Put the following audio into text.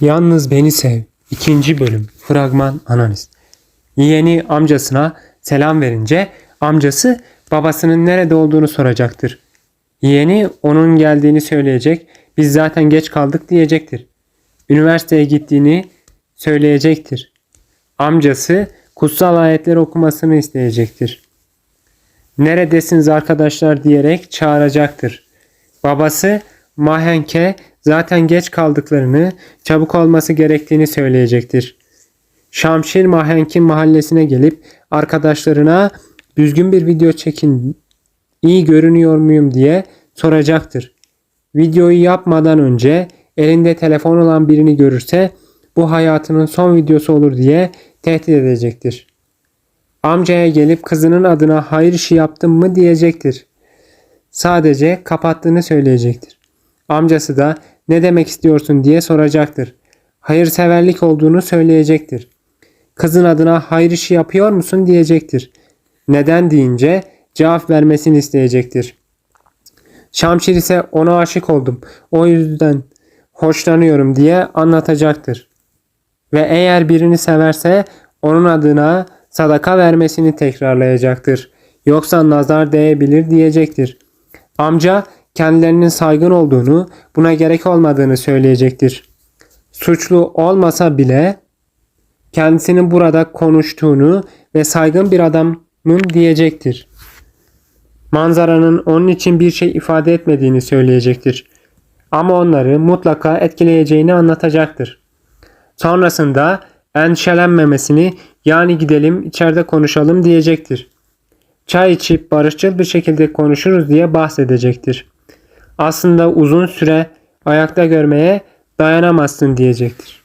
Yalnız Beni Sev 2. bölüm fragman analiz. Yeğeni amcasına selam verince amcası babasının nerede olduğunu soracaktır. Yeğeni onun geldiğini söyleyecek. Biz zaten geç kaldık diyecektir. Üniversiteye gittiğini söyleyecektir. Amcası kutsal ayetler okumasını isteyecektir. Neredesiniz arkadaşlar diyerek çağıracaktır. Babası Mahenk'e zaten geç kaldıklarını, çabuk olması gerektiğini söyleyecektir. Şamşir Mahenk'in mahallesine gelip arkadaşlarına düzgün bir video çekin, iyi görünüyor muyum diye soracaktır. Videoyu yapmadan önce elinde telefon olan birini görürse bu hayatının son videosu olur diye tehdit edecektir. Amcaya gelip kızının adına hayır işi yaptın mı diyecektir. Sadece kapattığını söyleyecektir. Amcası da ne demek istiyorsun diye soracaktır. Hayırseverlik olduğunu söyleyecektir. Kızın adına hayır işi yapıyor musun diyecektir. Neden deyince cevap vermesini isteyecektir. Şamşir ise ona aşık oldum. O yüzden hoşlanıyorum diye anlatacaktır. Ve eğer birini severse onun adına sadaka vermesini tekrarlayacaktır. Yoksa nazar değebilir diyecektir. Amca kendilerinin saygın olduğunu, buna gerek olmadığını söyleyecektir. Suçlu olmasa bile kendisinin burada konuştuğunu ve saygın bir adamım diyecektir. Manzaranın onun için bir şey ifade etmediğini söyleyecektir. Ama onları mutlaka etkileyeceğini anlatacaktır. Sonrasında endişelenmemesini yani gidelim içeride konuşalım diyecektir. Çay içip barışçıl bir şekilde konuşuruz diye bahsedecektir. Aslında uzun süre ayakta görmeye dayanamazsın diyecektir.